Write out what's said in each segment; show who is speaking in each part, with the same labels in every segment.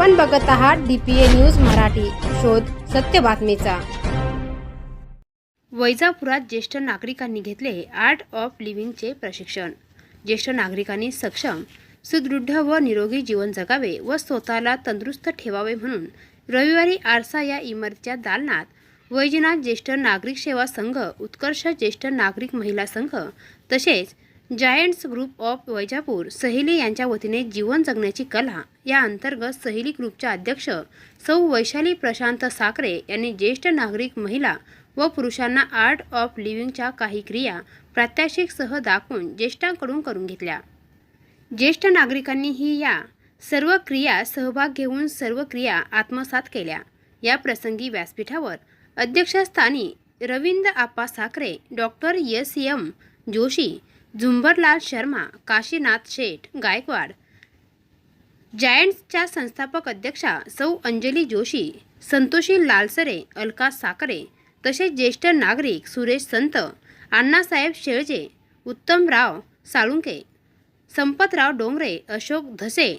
Speaker 1: आपण बघत आहात डीपीए न्यूज मराठी. शोध सत्य बातमीचा. वैजापुरात ज्येष्ठ नागरिकांनी घेतले आर्ट ऑफ लिव्हिंगचे प्रशिक्षण. ज्येष्ठ नागरिकांनी सक्षम सुदृढ व निरोगी जीवन जगावे व स्वतःला तंदुरुस्त ठेवावे म्हणून रविवारी आरसा या इमारतीच्या दालनात वैजनाथ ज्येष्ठ नागरिक सेवा संघ उत्कर्ष ज्येष्ठ नागरिक महिला संघ तसेच जायंट्स ग्रुप ऑफ वैजापूर सहेली यांच्या वतीने जीवन जगण्याची कला या अंतर्गत सहेली ग्रुपच्या अध्यक्ष सौ वैशाली प्रशांत साखरे यांनी ज्येष्ठ नागरिक महिला व पुरुषांना आर्ट ऑफ लिव्हिंगच्या काही क्रिया प्रात्यक्षिकसह दाखवून ज्येष्ठांकडून करून घेतल्या. ज्येष्ठ नागरिकांनीही या सर्व क्रिया सहभाग घेऊन सर्व क्रिया आत्मसात केल्या. या प्रसंगी व्यासपीठावर अध्यक्षस्थानी Ravindra Appa Sakhare doctor S M Joshi Zumbarlal Sharma Kashinath Sheth Gaikwad. जायंट्सच्या संस्थापक अध्यक्षा सौ अंजली जोशी संतोषी लालसरे अलका साखरे तसेच ज्येष्ठ नागरिक सुरेश संत अण्णासाहेब शेळजे उत्तमराव साळुंके संपतराव डोंगरे अशोक धसे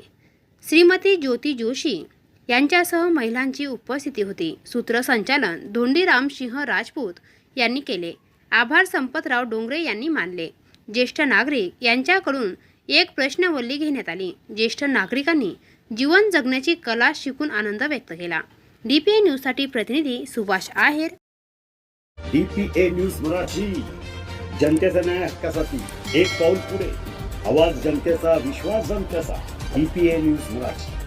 Speaker 1: श्रीमती ज्योती जोशी यांच्यासह महिलांची उपस्थिती होती. सूत्रसंचालन धोंडीराम सिंह राजपूत यांनी केले. आभार संपतराव डोंगरे यांनी मानले. ज्येष्ठ नागरिक यांच्याकडून एक प्रश्नवल्ली घेण्यात आली. ज्येष्ठ नागरिकांनी जीवन जगण्याची कला शिकून आनंद व्यक्त केला. डीपीए न्यूजसाठी प्रतिनिधी सुभाष आहेर.
Speaker 2: DPA news Marathi. जनतेचा न्याय हक्कासाठी एक पाऊल पुढे. आवाज जनतेचा विश्वास जनतेचा. DPA news Marathi.